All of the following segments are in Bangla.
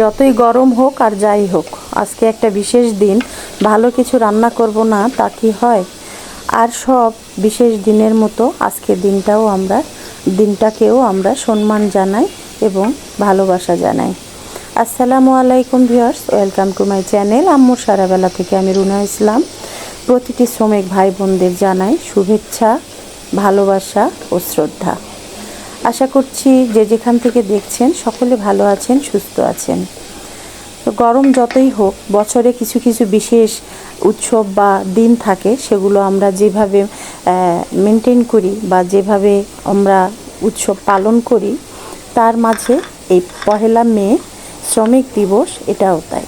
যতই গরম হোক আর যাই হোক, আজকে একটা বিশেষ দিন, ভালো কিছু রান্না করব না, তা কি হয়? আর সব বিশেষ দিনের মতো আজকের দিনটাও আমরা, দিনটাকেও আমরা সম্মান জানাই এবং ভালোবাসা জানাই। আসসালামু আলাইকুম viewers, welcome to my channel. আম্মুর সারাবেলা থেকে আমি রুনা ইসলাম। প্রতিটি শ্রমিক ভাই বোনদের জানাই শুভেচ্ছা, ভালোবাসা ও শ্রদ্ধা। আশা করছি যে যেখান থেকে দেখছেন সকলে ভালো আছেন, সুস্থ আছেন। তো গরম যতই হোক, বছরে কিছু কিছু বিশেষ উৎসব বা দিন থাকে, সেগুলো আমরা যেভাবে মেনটেন করি বা যেভাবে আমরা উৎসব পালন করি, তার মাঝে এই পহেলা মে শ্রমিক দিবস এটাও তাই।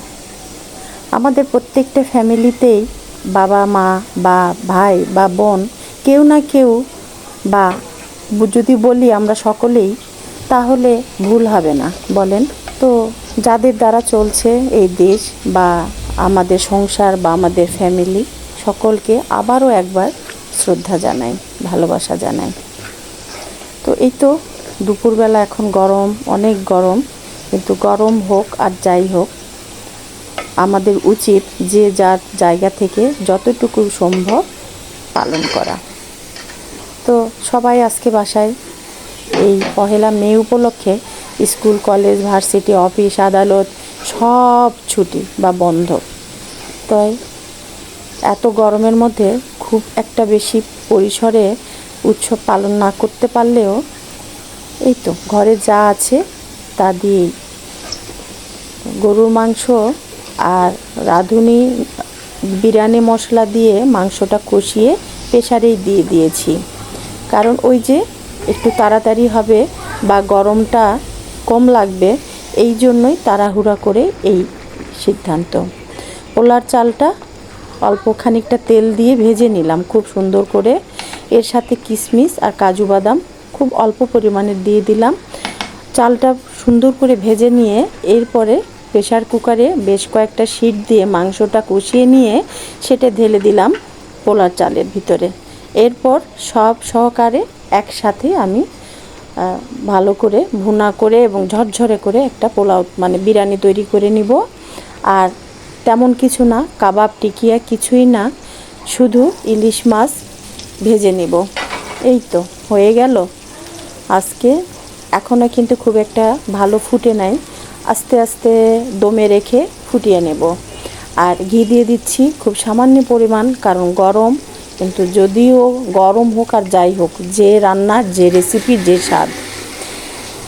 আমাদের প্রত্যেকটা ফ্যামিলিতেই বাবা মা বা ভাই বা বোন কেউ না কেউ বা যদি বলি আমরা সকলেই, তাহলে ভুল হবে না, বলেন। তো যাদের দ্বারা চলছে এই দেশ বা আমাদের সংসার বা আমাদের ফ্যামিলি সকলকে আবারও একবার শ্রদ্ধা জানাই, ভালোবাসা জানাই। তো এই তো দুপুরবেলা এখন গরম, অনেক গরম, কিন্তু গরম হোক আর যাই হোক, আমাদের উচিত যে যার জায়গা থেকে যতটুকু সম্ভব পালন করা। তো সবাই আজকে বাসায় এই পহেলা মে উপলক্ষে স্কুল, কলেজ, ভার্সিটি, অফিস, আদালত সব ছুটি বা বন্ধ। তাই এত গরমের মধ্যে খুব একটা বেশি পরিসরে উৎসব পালন না করতে পারলেও এই তো ঘরে যা আছে তা দিয়েই। গরুর মাংস আর রাঁধুনি, বিরিয়ানি মশলা দিয়ে মাংসটা কষিয়ে প্রেসারেই দিয়ে দিয়েছি। কারণ ওই যে একটু তাড়াতাড়ি হবে বা গরমটা কম লাগবে, এই জন্যই তাড়াহুড়া করে এই সিদ্ধান্ত। পোলার চালটা অল্প খানিকটা তেল দিয়ে ভেজে নিলাম খুব সুন্দর করে। এর সাথে কিশমিশ আর কাজু বাদাম খুব অল্প পরিমাণে দিয়ে দিলাম। চালটা সুন্দর করে ভেজে নিয়ে এরপরে প্রেশার কুকারে বেশ কয়েকটা শিট দিয়ে মাংসটা কষিয়ে নিয়ে সেটা ঢেলে দিলাম পোলার চালের ভিতরে। এরপর সব সহকারে একসাথে আমি ভালো করে ভুনা করে এবং ঝরঝরে করে একটা পোলাও মানে বিরিয়ানি তৈরি করে নিব। আর তেমন কিছু না, কাবাব টিকিয়া কিছুই না, শুধু ইলিশ মাছ ভেজে নিব। এই তো, হয়ে গেল। আজকে এখনও কিন্তু খুব একটা ভালো ফুটে নাই। আস্তে আস্তে দমে রেখে ফুটিয়ে নেব। আর ঘি দিয়ে দিচ্ছি খুব সামান্য পরিমাণ, কারণ গরম। কিন্তু যদিও গরম হোক আর যাই হোক, যে রান্নার, যে রেসিপি যে স্বাদ,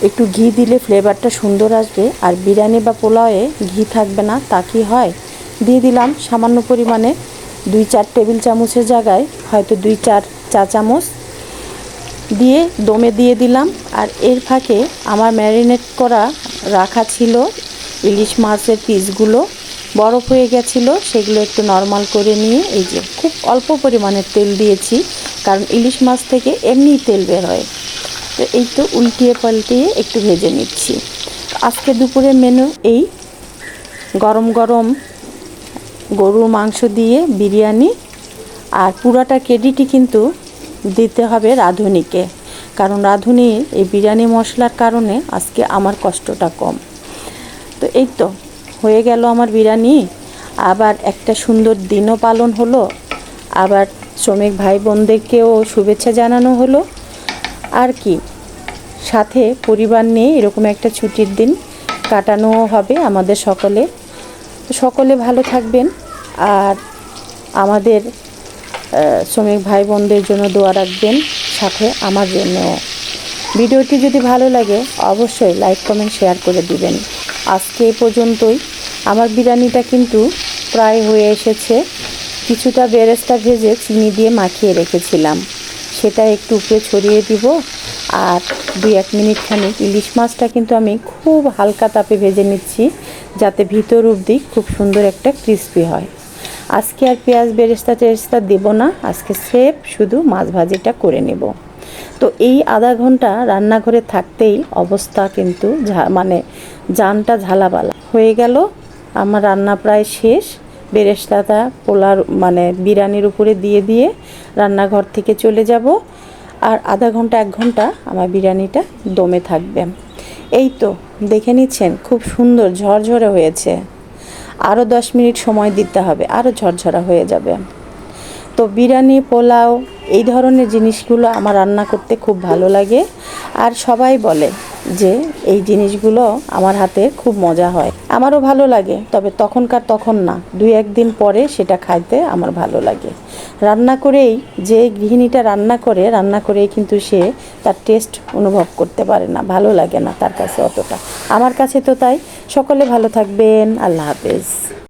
একটু ঘি দিলে ফ্লেভারটা সুন্দর আসবে আর বিরিয়ানি বা পোলাওয়ে ঘি থাকবে না, তা কি হয়? দিয়ে দিলাম সামান্য পরিমাণে দুই চার টেবিল চামচের জায়গায় হয়তো দুই চার চা চামচ দিয়ে দমে দিয়ে দিলাম আর এর ফাঁকে আমার ম্যারিনেট করা রাখা ছিল ইলিশ মাছের পিসগুলো বরফ হয়ে গেছিল, সেগুলো একটু নর্মাল করে নিয়ে এই যে খুব অল্প পরিমাণে তেল দিয়েছি, কারণ ইলিশ মাছ থেকে এমনি তেল বের হয়। তো এই তো উল্টিয়ে পাল্টিয়ে একটু ভেজে নিচ্ছি। আজকে দুপুরে মেনু এই গরম গরম গরুর মাংস দিয়ে বিরিয়ানি, আর পুরাটা ক্রেডিটই কিন্তু দিতে হবে রাঁধুনিকে, কারণ রাঁধুনির এই বিরিয়ানি মশলার কারণে আজকে আমার কষ্টটা কম। তো এই তো হয়ে গেল আমার বিরিয়ানি আবার একটা সুন্দর দিনও পালন হলো। আবার শ্রমিক ভাই বোনদেরকেও শুভেচ্ছা জানানো হলো। আর কি, সাথে পরিবার নিয়ে এরকম একটা ছুটির দিন কাটানোও হবে আমাদের সকলে। সকলে ভালো থাকবেন। আর আমাদের শ্রমিক ভাই বোনদের জন্য দোয়া রাখবেন, সাথে আমার জন্যও। ভিডিওটি যদি ভালো লাগে, অবশ্যই লাইক, কমেন্ট, শেয়ার করে দিবেন। আজকে এ পর্যন্তই। আমার বিরিয়ানিটা কিন্তু প্রায় হয়ে এসেছে। কিছুটা বেরেস্তা ভেজে চিনি দিয়ে মাখিয়ে রেখেছিলাম। সেটা একটু উপরে ছড়িয়ে দিব আর দুই এক মিনিট খানিক। ইলিশ মাছটা কিন্তু আমি খুব হালকা তাপে ভেজে নিচ্ছি যাতে ভিতর অবধি খুব সুন্দর একটা ক্রিস্পি হয়। আজকে আর পেঁয়াজ, বেরেস্তা টেরেস্তা দেব না। আজকে সেফ শুধু মাছ ভাজিটা করে নেব। তো এই আধা ঘণ্টা রান্নাঘরে থাকতেই অবস্থা কিন্তু মানে জানটা ঝালাবালা হয়ে গেল, আমার রান্না প্রায় শেষ। বেরেস্তাটা পোলার মানে বিরিয়ানির উপরে দিয়ে দিয়ে রান্নাঘর থেকে চলে যাব। আর আধা ঘণ্টা, এক ঘণ্টা আমার বিরিয়ানিটা দমে থাকবে। এই তো, দেখে নিচ্ছেন, খুব সুন্দর, ঝরঝরে হয়েছে। আরও দশ মিনিট সময় দিতে হবে আরও ঝরঝরা হয়ে যাবে। তো বিরিয়ানি, পোলাও, এই ধরনের জিনিসগুলো আমার রান্না করতে খুব ভালো লাগে। আর সবাই বলে যে এই জিনিসগুলো আমার হাতে খুব মজা হয়। আমারও ভালো লাগে, তবে তখনকার তখন না। দুই একদিন পরে সেটা খাইতে আমার ভালো লাগে। রান্না করেই যে গৃহিণীটা রান্না করে, রান্না করেই কিন্তু সে তার টেস্ট অনুভব করতে পারে না, ভালো লাগে না তার কাছে অতটা। আমার কাছে তো তাই। সকলে ভালো থাকবেন। আল্লাহ হাফেজ।